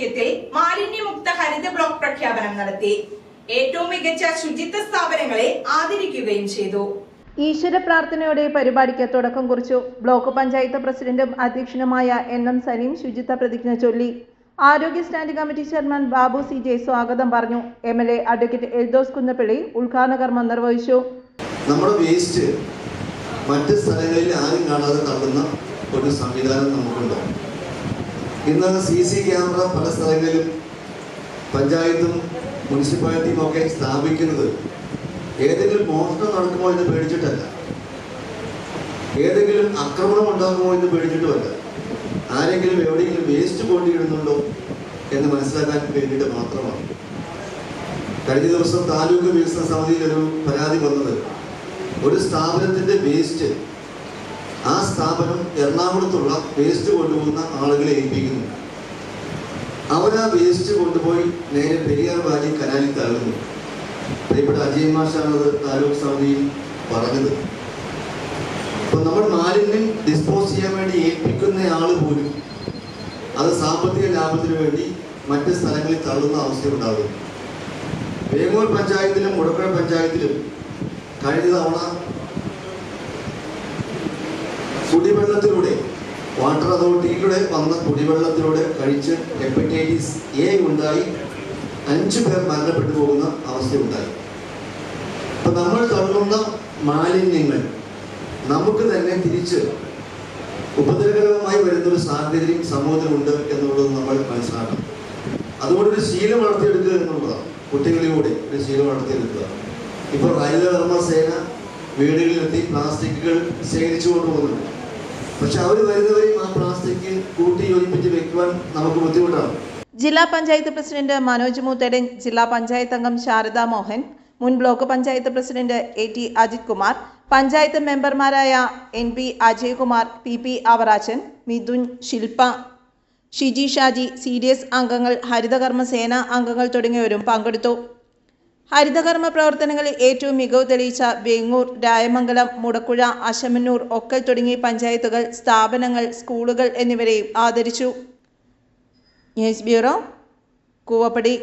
ആഭിമുഖ്യത്തിൽ മാലിന്യമുക്ത ഹരിത ബ്ലോക്ക് പ്രഖ്യാപനം നടത്തി. ഏറ്റവും മികച്ച ശുചിത്വ സ്ഥാപനങ്ങളെ ആദരിക്കുകയും ചെയ്തു. ഈശ്വര പ്രാർത്ഥനയോടെ പരിപാടിക്ക് തുടക്കം കുറിച്ചു. ബ്ലോക്ക് പഞ്ചായത്ത് പ്രസിഡന്റും അധ്യക്ഷനുമായ എൻ എം സലീം ശുചിത്വ പ്രതിജ്ഞ ചൊല്ലി. ആരോഗ്യ standing committee chairman Babu C J സ്വാഗതം പറഞ്ഞു. M L A advocate Eldhose Kunnappilly ഉദ്ഘാടന കർമ്മം നിർവഹിച്ചു. നമ്മുടെ വേസ്റ്റ് മറ്റ് സ്ഥലങ്ങളിൽ ആരും കാണാതെ തള്ളുന്ന ഒരു സംവിധാനം നമുക്കുണ്ട്. ഇന്ന് സി സി ക്യാമറ പല സ്ഥലങ്ങളിലും പഞ്ചായത്തും മുനിസിപ്പാലിറ്റിയും ഒക്കെ സ്ഥാപിക്കുന്നത് ഏതെങ്കിലും മോഷണം നടക്കുമോ എന്ന് പേടിച്ചിട്ടല്ല. ഏതെങ്കിലും ആക്രമണം ഉണ്ടാകുമോ എന്ന് പേടിച്ചിട്ടുമല്ല. ആരെങ്കിലും എവിടെയെങ്കിലും വേസ്റ്റ് കൊണ്ടിടുന്നുണ്ടോ എന്ന് മനസ്സിലാക്കാൻ വേണ്ടിയിട്ട് മാത്രമാണ്. കഴിഞ്ഞ ദിവസം താലൂക്ക് വികസന സമിതിയിൽ ഒരു പരാതി വന്നത്. ഒരു സ്ഥാപനത്തിന്റെ വേസ്റ്റ് സ്ഥാപനം എറണാകുളത്തുള്ള വേസ്റ്റ് കൊണ്ടുപോകുന്ന ആളുകളെ ഏൽപ്പിക്കുന്നു. അവർ ആ വേസ്റ്റ് കൊണ്ടുപോയി നേരെ പെരിയാർ വാലി കനാലിൽ തള്ളുന്നു. പ്രിയപ്പെട്ട അജയ് മാഷാണത് താലൂക്ക് സമിതിയിൽ പറഞ്ഞത്. അപ്പൊ നമ്മൾ മാലിന്യം ഡിസ്പോസ് ചെയ്യാൻ വേണ്ടി ഏൽപ്പിക്കുന്ന ആൾ പോലും അത് സാമ്പത്തിക ലാഭത്തിന് വേണ്ടി മറ്റ് സ്ഥലങ്ങളിൽ തള്ളുന്ന അവസ്ഥ ഉണ്ടാകുന്നു വേങ്ങൂർ പഞ്ചായത്തിലും മുടക്കുഴ പഞ്ചായത്തിലും കഴിഞ്ഞ തവണ കുടിവെള്ളത്തിലൂടെ വാട്ടർ അതോറിറ്റിയിലൂടെ വന്ന കുടിവെള്ളത്തിലൂടെ കഴിച്ച് ഹെപ്പറ്റൈറ്റിസ് എ ഉണ്ടായി. അഞ്ചു പേർ മരണപ്പെട്ടു പോകുന്ന അവസ്ഥയുണ്ടായി. അപ്പൊ നമ്മൾ തള്ളുന്ന മാലിന്യങ്ങൾ നമുക്ക് തന്നെ തിരിച്ച് ഉപദ്രവകരമായി വരുന്ന ഒരു സാഹചര്യം സമൂഹത്തിലുണ്ട് എന്നുള്ളത് നമ്മൾ മനസ്സിലാക്കണം. അതുകൊണ്ട് ഒരു ശീലം വളർത്തിയെടുക്കുക എന്നുള്ളതാണ്. കുട്ടികളിലൂടെ ഒരു ശീലം വളർത്തിയെടുക്കുക. ഇപ്പോൾ ഹരിതകർമ്മ സേന വീടുകളിലെത്തി പ്ലാസ്റ്റിക്കുകൾ ശേഖരിച്ചു കൊണ്ടുപോകുന്നുണ്ട് പക്ഷെ അവർ വരുന്നവരെയും ആ പ്ലാസ്റ്റിക് കൂട്ടി യോജിപ്പിച്ച് വെക്കുവാൻ നമുക്ക് ബുദ്ധിമുട്ടാണ്. ജില്ലാ പഞ്ചായത്ത് പ്രസിഡന്റ് മനോജ് മൂത്തടൻ ജില്ലാ പഞ്ചായത്ത് അംഗം ശാരദ മോഹൻ മുൻ block panchayat president A T Ajith Kumar panchayat മെമ്പർമാരായ N P Ajaykumar P P Avarachan Midhun Shilpa Shiji Shaji C D S അംഗങ്ങൾ ഹരിതകർമ്മ സേന അംഗങ്ങൾ തുടങ്ങിയവരും പങ്കെടുത്തു. ഹരിതകർമ്മ പ്രവർത്തനങ്ങളിൽ ഏറ്റവും മികവ് തെളിയിച്ച വേങ്ങൂർ രായമംഗലം മുടക്കുഴ അശമന്നൂർ ഒക്കൽ തുടങ്ങിയ പഞ്ചായത്തുകൾ സ്ഥാപനങ്ങൾ സ്കൂളുകൾ എന്നിവരെയും ആദരിച്ചു. News bureau Koovappady.